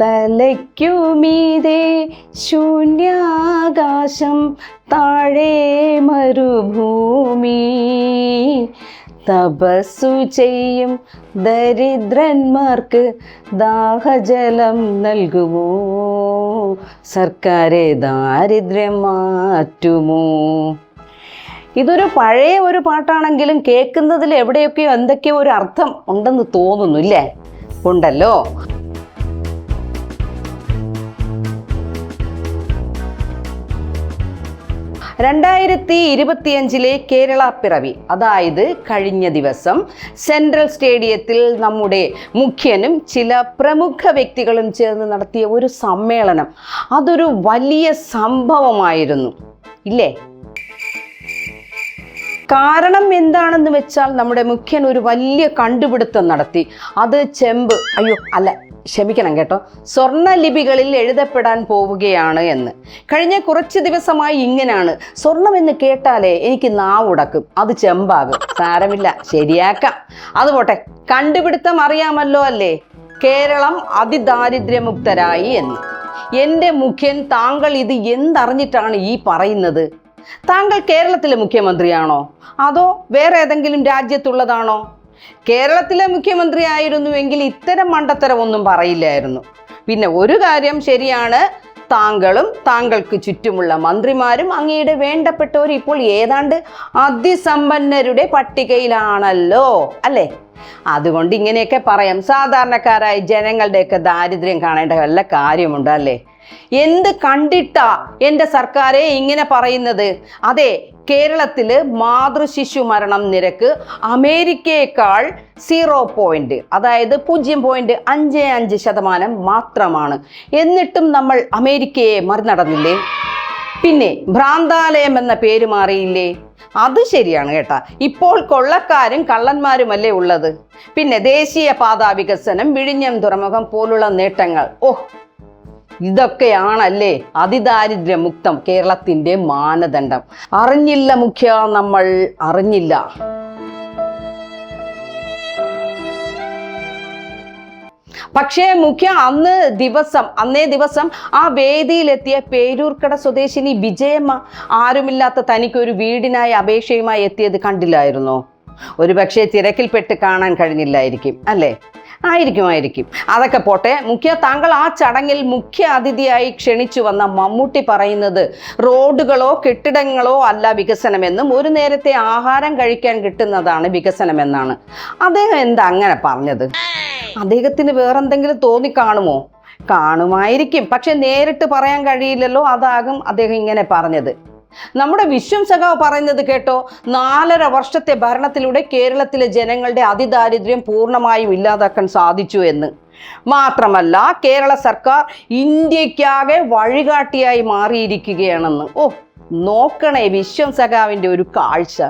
തലയ്ക്കുമീതേ ശൂന്യാകാശം താഴെ മരുഭൂമി. തപസ്സു ചെയ്യും ദരിദ്രന്മാർക്ക് ദാഹജലം നൽകുമോ? സർക്കാരെ ദാരിദ്ര്യം മാറ്റുമോ? ഇതൊരു പഴയ ഒരു പാട്ടാണെങ്കിലും കേൾക്കുന്നതിൽ എവിടെയൊക്കെയോ എന്തൊക്കെയോ ഒരു അർത്ഥം ഉണ്ടെന്ന് തോന്നുന്നു ഇല്ലേ? ഉണ്ടല്ലോ. രണ്ടായിരത്തി ഇരുപത്തിയഞ്ചിലെ കേരള പിറവി. അതായത് കഴിഞ്ഞ ദിവസം സെൻട്രൽ സ്റ്റേഡിയത്തിൽ നമ്മുടെ മുഖ്യനും ചില പ്രമുഖ വ്യക്തികളും ചേർന്ന് നടത്തിയ ഒരു സമ്മേളനം. അതൊരു വലിയ സംഭവമായിരുന്നു. ഇല്ലേ? കാരണം എന്താണെന്ന് വെച്ചാൽ നമ്മുടെ മുഖ്യൻ ഒരു വലിയ കണ്ടുപിടുത്തം നടത്തി. അത് ചെമ്പ്. അയ്യോ അല്ല ക്ഷമിക്കണം കേട്ടോ. സ്വർണലിപികളിൽ എഴുതപ്പെടാൻ പോവുകയാണ് എന്ന്. കഴിഞ്ഞ കുറച്ച് ദിവസമായി ഇങ്ങനെയാണ് സ്വർണം എന്ന് കേട്ടാലേ എനിക്ക് നാവുടക്കും. അത് ചെമ്പാകും. സാരമില്ല. ശരിയാക്കാം. അത് പോട്ടെ കണ്ടുപിടുത്തം അറിയാമല്ലോ അല്ലേ? കേരളം അതിദാരിദ്ര്യമുക്തരായി എന്ന്. എന്റെ മുഖ്യൻ താങ്കൾ ഇത് എന്തറിഞ്ഞിട്ടാണ് ഈ പറയുന്നത്? താങ്കൾ കേരളത്തിലെ മുഖ്യമന്ത്രിയാണോ? അതോ വേറെ ഏതെങ്കിലും രാജ്യത്തുള്ളതാണോ? കേരളത്തിലെ മുഖ്യമന്ത്രി ആയിരുന്നുവെങ്കിൽ ഇത്തരം മണ്ടത്തരമൊന്നും പറയില്ലായിരുന്നു. പിന്നെ ഒരു കാര്യം ശരിയാണ് താങ്കളും താങ്കൾക്ക് ചുറ്റുമുള്ള മന്ത്രിമാരും അങ്ങയുടെ വേണ്ടപ്പെട്ടവർ ഇപ്പോൾ ഏതാണ്ട് അതിസമ്പന്നരുടെ പട്ടികയിലാണല്ലോ അല്ലേ? അതുകൊണ്ട് ഇങ്ങനെയൊക്കെ പറയാം. സാധാരണക്കാരായ ജനങ്ങളുടെയൊക്കെ ദാരിദ്ര്യം കാണേണ്ട വല്ല കാര്യമുണ്ട് അല്ലേ? എന്ത് കണ്ടിട്ടാ എന്റെ സർക്കാരെ ഇങ്ങനെ പറയുന്നത്? അതെ കേരളത്തിൽ മാതൃശിശു മരണം നിരക്ക് അമേരിക്കയേക്കാൾ സീറോ പോയിന്റ് അതായത് പൂജ്യം പോയിന്റ് അഞ്ച് അഞ്ച് ശതമാനം മാത്രമാണ്. എന്നിട്ടും നമ്മൾ അമേരിക്കയെ മറിനടന്നില്ലേ പിന്നെ ഭ്രാന്താലയം എന്ന പേര് മാറിയില്ലേ? അത് ശരിയാണ് കേട്ടാ. ഇപ്പോൾ കൊള്ളക്കാരും കള്ളന്മാരുമല്ലേ ഉള്ളത്? പിന്നെ ദേശീയ പാതാ വികസനം വിഴിഞ്ഞം തുറമുഖം പോലുള്ള നേട്ടങ്ങൾ. ഓഹ് ഇതൊക്കെയാണല്ലേ അതിദാരിദ്ര്യമുക്തം കേരളത്തിന്റെ മാനദണ്ഡം. അറിഞ്ഞില്ല മുഖ്യ നമ്മൾ അറിഞ്ഞില്ല. പക്ഷേ മുഖ്യ അന്ന് ദിവസം അന്നേ ദിവസം ആ വേദിയിലെത്തിയ പേരൂർക്കട സ്വദേശിനി വിജയമ്മ ആരുമില്ലാത്ത തനിക്കൊരു വീടിനായി അപേക്ഷയുമായി എത്തിയത് കണ്ടില്ലായിരുന്നോ? ഒരു പക്ഷേ തിരക്കിൽപ്പെട്ട് കാണാൻ കഴിഞ്ഞില്ലായിരിക്കും അല്ലേ? ആയിരിക്കുമായിരിക്കും. അതൊക്കെ പോട്ടെ മുഖ്യ താങ്കൾ ആ ചടങ്ങിൽ മുഖ്യ അതിഥിയായി ക്ഷണിച്ചു വന്ന മമ്മൂട്ടി പറയുന്നത് റോഡുകളോ കെട്ടിടങ്ങളോ അല്ല വികസനമെന്നും ഒരു നേരത്തെ ആഹാരം കഴിക്കാൻ കിട്ടുന്നതാണ് വികസനമെന്നാണ്. അദ്ദേഹം എന്താ അങ്ങനെ പറഞ്ഞത്? അദ്ദേഹത്തിന് വേറെന്തെങ്കിലും തോന്നിക്കാണുമോ? കാണുമായിരിക്കും. പക്ഷെ നേരിട്ട് പറയാൻ കഴിയില്ലല്ലോ അതാകും അദ്ദേഹം ഇങ്ങനെ പറഞ്ഞത്. നമ്മുടെ വിശ്വം സഖാവ് പറയുന്നത് കേട്ടോ നാലര വർഷത്തെ ഭരണത്തിലൂടെ കേരളത്തിലെ ജനങ്ങളുടെ അതിദാരിദ്ര്യം പൂർണമായും ഇല്ലാതാക്കാൻ സാധിച്ചു എന്ന്. മാത്രമല്ല കേരള സർക്കാർ ഇന്ത്യക്കാകെ വഴികാട്ടിയായി മാറിയിരിക്കുകയാണെന്ന്. ഓ നോക്കണേ വിശ്വം സഖാവിന്റെ ഒരു കാഴ്ച.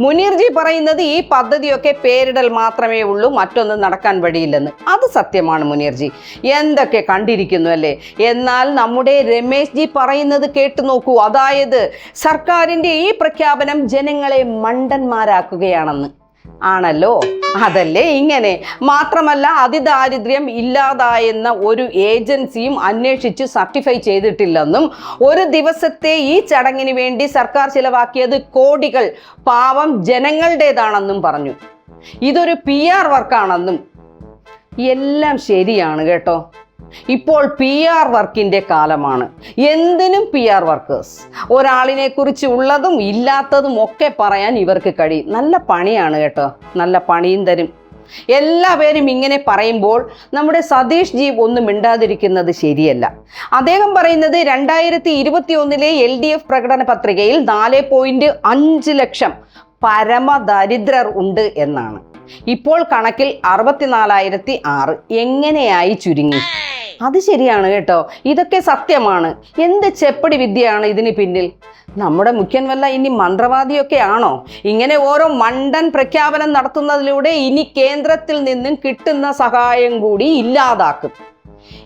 മുനീർജി പറയുന്നത് ഈ പദ്ധതിയൊക്കെ പേരിടൽ മാത്രമേ ഉള്ളൂ മറ്റൊന്നും നടക്കാൻ വഴിയില്ലെന്ന്. അത് സത്യമാണ് മുനീർജി. എന്തൊക്കെ കണ്ടിരിക്കുന്നു അല്ലേ? എന്നാൽ നമ്മുടെ രമേശ് ജി പറയുന്നത് കേട്ടു നോക്കൂ. അതായത് സർക്കാരിന്റെ ഈ പ്രഖ്യാപനം ജനങ്ങളെ മണ്ടന്മാരാക്കുകയാണെന്ന്. ആണല്ലോ? അതല്ലേ ഇങ്ങനെ? മാത്രമല്ല അതിദാരിദ്ര്യം ഇല്ലാതായെന്ന ഒരു ഏജൻസിയും അന്വേഷിച്ച് സർട്ടിഫൈ ചെയ്തിട്ടില്ലെന്നും ഒരു ദിവസത്തെ ഈ ചടങ്ങിന് വേണ്ടി സർക്കാർ ചിലവാക്കിയത് കോടികൾ പാവം ജനങ്ങളുടേതാണെന്നും പറഞ്ഞു. ഇതൊരു പി ആർ വർക്കാണെന്നും. എല്ലാം ശരിയാണ് കേട്ടോ. ഇപ്പോൾ പി ആർ വർക്കിന്റെ കാലമാണ്. എന്തിനും പി ആർ വർക്കേഴ്സ് ഒരാളിനെ കുറിച്ച് ഉള്ളതും ഇല്ലാത്തതും ഒക്കെ പറയാൻ ഇവർക്ക് കഴിയും. നല്ല പണിയാണ് കേട്ടോ. നല്ല പണിയും തരും. എല്ലാ പേരും ഇങ്ങനെ പറയുമ്പോൾ നമ്മുടെ സതീഷ് ജി ഒന്നും മിണ്ടാതിരിക്കുന്നത് ശരിയല്ല. അദ്ദേഹം പറയുന്നത് രണ്ടായിരത്തി ഇരുപത്തി ഒന്നിലെ എൽ ഡി എഫ് പ്രകടന പത്രികയിൽ നാല് പോയിന്റ് അഞ്ച് ലക്ഷം പരമദരിദ്രർ ഉണ്ട് എന്നാണ്. ഇപ്പോൾ കണക്കിൽ അറുപത്തിനാലായിരത്തി ആറ്. എങ്ങനെയായി ചുരുങ്ങി? അത് ശരിയാണ് കേട്ടോ. ഇതൊക്കെ സത്യമാണ്. എന്ത് ചെപ്പടി വിദ്യയാണ് ഇതിന് പിന്നിൽ? നമ്മുടെ മുഖ്യൻ വല്ല ഇനി മന്ത്രവാദിയൊക്കെ ആണോ? ഇങ്ങനെ ഓരോ മണ്ടൻ പ്രഖ്യാപനം നടത്തുന്നതിലൂടെ ഇനി കേന്ദ്രത്തിൽ നിന്നും കിട്ടുന്ന സഹായം കൂടി ഇല്ലാതാക്കും.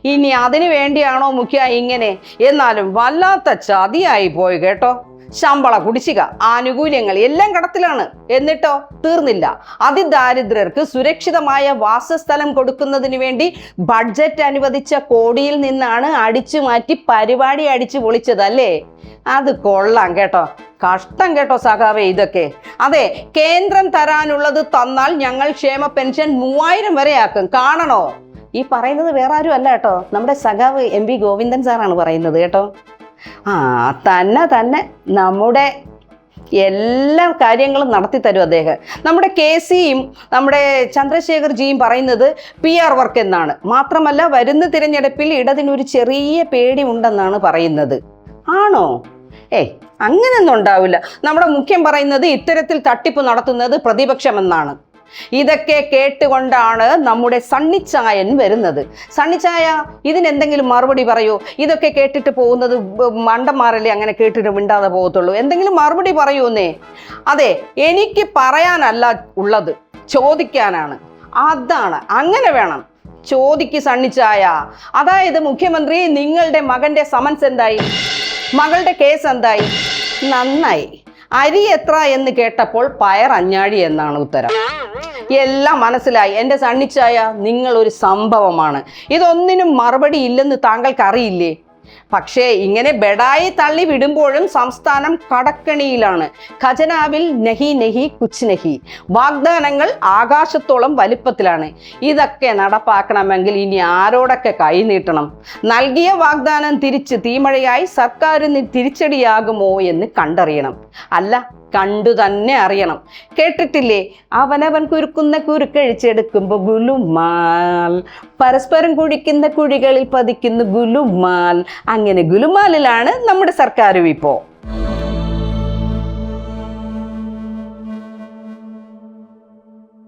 ഇനി അതിനു വേണ്ടിയാണോ മുഖ്യ ഇങ്ങനെ? എന്നാലും വല്ലാത്ത ചതിയായി പോയി കേട്ടോ. ശമ്പള കുടിശ്ശിക ആനുകൂല്യങ്ങൾ എല്ലാം കടത്തിലാണ്. എന്നിട്ടോ? തീർന്നില്ല. അതിദാരിദ്ര്യർക്ക് സുരക്ഷിതമായ വാസസ്ഥലം കൊടുക്കുന്നതിന് വേണ്ടി ബഡ്ജറ്റ് അനുവദിച്ച കോടിയിൽ നിന്നാണ് അടിച്ചു മാറ്റി പരിപാടി അടിച്ചു പൊളിച്ചത് അല്ലേ? അത് കൊള്ളാം കേട്ടോ. കഷ്ടം കേട്ടോ സഖാവേ ഇതൊക്കെ. അതെ കേന്ദ്രം തരാനുള്ളത് തന്നാൽ ഞങ്ങൾ ക്ഷേമ പെൻഷൻ മൂവായിരം വരെ ആക്കും. കാണണോ? ഈ പറയുന്നത് വേറെ ആരും അല്ല കേട്ടോ. നമ്മുടെ സഖാവ് എം പി ഗോവിന്ദൻ സാറാണ് പറയുന്നത് കേട്ടോ. ആ തന്നെ തന്നെ നമ്മുടെ എല്ലാ കാര്യങ്ങളും നടത്തി തരും അദ്ദേഹം. നമ്മുടെ കെ സിയും നമ്മുടെ ചന്ദ്രശേഖർ ജിയും പറയുന്നത് പി ആർ വർക്ക് എന്നാണ്. മാത്രമല്ല വരുന്ന തിരഞ്ഞെടുപ്പിൽ ഇടതിനൊരു ചെറിയ പേടി ഉണ്ടെന്നാണ് പറയുന്നത്. ആണോ? ഏ അങ്ങനെയൊന്നും ഉണ്ടാവില്ല. നമ്മുടെ മുഖ്യം പറയുന്നത് ഇത്തരത്തിൽ തട്ടിപ്പ് നടത്തുന്നത് പ്രതിപക്ഷമെന്നാണ്. ഇതൊക്കെ കേട്ടുകൊണ്ടാണ് നമ്മുടെ സണ്ണിച്ചായൻ വരുന്നത്. സണ്ണിച്ചായ ഇതിനെന്തെങ്കിലും മറുപടി പറയൂ. ഇതൊക്കെ കേട്ടിട്ട് പോകുന്നത് മണ്ടന്മാരല്ലേ? അങ്ങനെ കേട്ടിട്ട് മിണ്ടാതെ പോകത്തുള്ളൂ. എന്തെങ്കിലും മറുപടി പറയൂന്നേ അതെ എനിക്ക് പറയാനല്ല ഉള്ളത്. ചോദിക്കാനാണ്. അതാണ്. അങ്ങനെ വേണം. ചോദിക്ക് സണ്ണിച്ചായ. അതായത് മുഖ്യമന്ത്രി നിങ്ങളുടെ മകന്റെ സമൻസ് എന്തായി? മകളുടെ കേസ് എന്തായി? നന്നായി. അരി എത്ര എന്ന് കേട്ടപ്പോൾ പയർ അഞ്ഞാഴി എന്നാണ് ഉത്തരം. എല്ലാം മനസ്സിലായി. എന്റെ സണ്ണിച്ചായ നിങ്ങളൊരു സംഭവമാണ്. ഇതൊന്നിനും മറുപടി ഇല്ലെന്ന് താങ്കൾക്ക് അറിയില്ലേ പക്ഷേ ഇങ്ങനെ ബെഡായി തള്ളി വിടുമ്പോഴും സംസ്ഥാനം കടക്കണിയിലാണ്. ഖജനാവിൽ നെഹി നെഹി കുച്ച് നെഹി. വാഗ്ദാനങ്ങൾ ആകാശത്തോളം വലിപ്പത്തിലാണ്. ഇതൊക്കെ നടപ്പാക്കണമെങ്കിൽ ഇനി ആരോടൊക്കെ കൈനീട്ടണം നൽകിയ വാഗ്ദാനം തിരിച്ച് തീമഴയായി സർക്കാരിന് തിരിച്ചടിയാകുമോ എന്ന് കണ്ടറിയണം. അല്ല കണ്ടു തന്നെ അറിയണം. കേട്ടിട്ടില്ലേ? അവനവൻ കുരുക്കുന്ന കുരുക്കഴിച്ചെടുക്കുമ്പോൾ ഗുലുമാൽ. പരസ്പരം കുഴിക്കുന്ന കുഴികളിൽ പതിക്കുന്ന ഗുലുമാൽ. അങ്ങനെ ഗുലുമാലിലാണ് നമ്മുടെ സർക്കാരും ഇപ്പോൾ